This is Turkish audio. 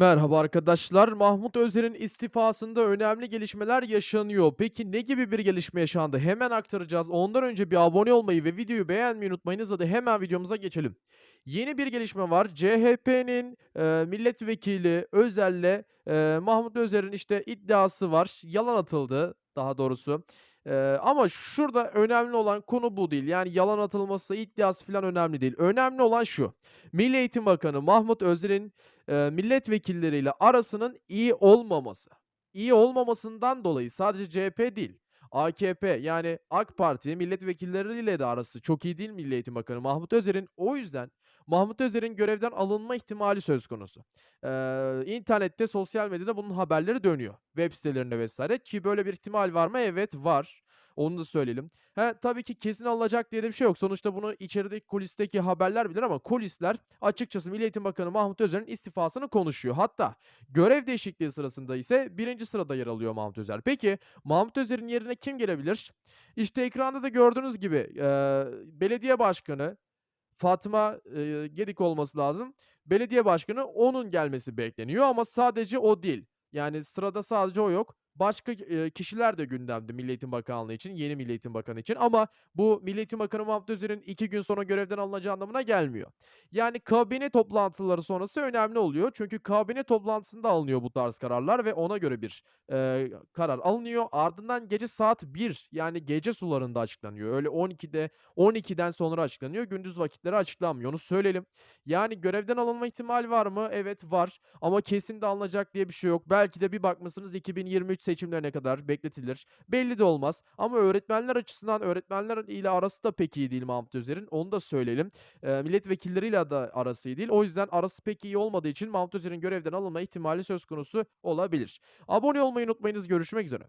Merhaba arkadaşlar. Mahmut Özer'in istifasında önemli gelişmeler yaşanıyor. Peki ne gibi bir gelişme yaşandı? Hemen aktaracağız. Ondan önce bir abone olmayı ve videoyu beğenmeyi unutmayınız. Hadi hemen videomuza geçelim. Yeni bir gelişme var. CHP'nin e, milletvekili Özer'le e, Mahmut Özer'in işte iddiası var. Yalan atıldı daha doğrusu. E, ama şurada önemli olan konu bu değil. Yani yalan atılması, iddiası falan önemli değil. Önemli olan şu. Milli Eğitim Bakanı Mahmut Özer'in eee, milletvekilleriyle arasının iyi olmaması. İyi olmamasından dolayı sadece CHP değil, AKP yani AK Parti milletvekilleriyle de arası çok iyi değil Milli Eğitim Bakanı Mahmut Özer'in. O yüzden Mahmut Özer'in görevden alınma ihtimali söz konusu. Eee, internette, sosyal medyada bunun haberleri dönüyor. Web sitelerinde vesaire ki böyle bir ihtimal var mı? Evet var. Onu da söyleyelim. He, tabii ki kesin alınacak diye de bir şey yok. Sonuçta bunu içerideki kulisteki haberler bilir ama kulisler açıkçası Milli Eğitim Bakanı Mahmut Özer'in istifasını konuşuyor. Hatta görev değişikliği sırasında ise birinci sırada yer alıyor Mahmut Özer. Peki Mahmut Özer'in yerine kim gelebilir? İşte ekranda da gördüğünüz gibi eee, belediye başkanı Fatma eee, Gedik olması lazım. Belediye başkanı onun gelmesi bekleniyor ama sadece o değil. Yani sırada sadece o yok. Başka kişiler de gündemde Milli Eğitim Bakanlığı için, yeni Milli Eğitim Bakanı için ama bu Milli Eğitim Bakanı Mahmut Özer'in 2 gün sonra görevden alınacağı anlamına gelmiyor. Yani kabine toplantıları sonrası önemli oluyor. Çünkü kabine toplantısında alınıyor bu tarz kararlar ve ona göre bir eee, karar alınıyor. Ardından gece saat 1 yani gece sularında açıklanıyor. Öyle 12'de 12'den sonra açıklanıyor. Gündüz vakitleri açıklanmıyor. Onu söyleyelim. Yani görevden alınma ihtimali var mı? Evet var. Ama kesin de alınacak diye bir şey yok. Belki de bir bakmışsınız 2023 seçimlerine kadar bekletilir. Belli de olmaz. Ama öğretmenler açısından öğretmenler ile arası da pek iyi değil Mahmut Özer'in. Onu da söyleyelim. Eee, milletvekilleriyle de arası iyi değil. O yüzden arası pek iyi olmadığı için Mahmut Özer'in görevden alınma ihtimali söz konusu olabilir. Abone olmayı unutmayınız. Görüşmek üzere.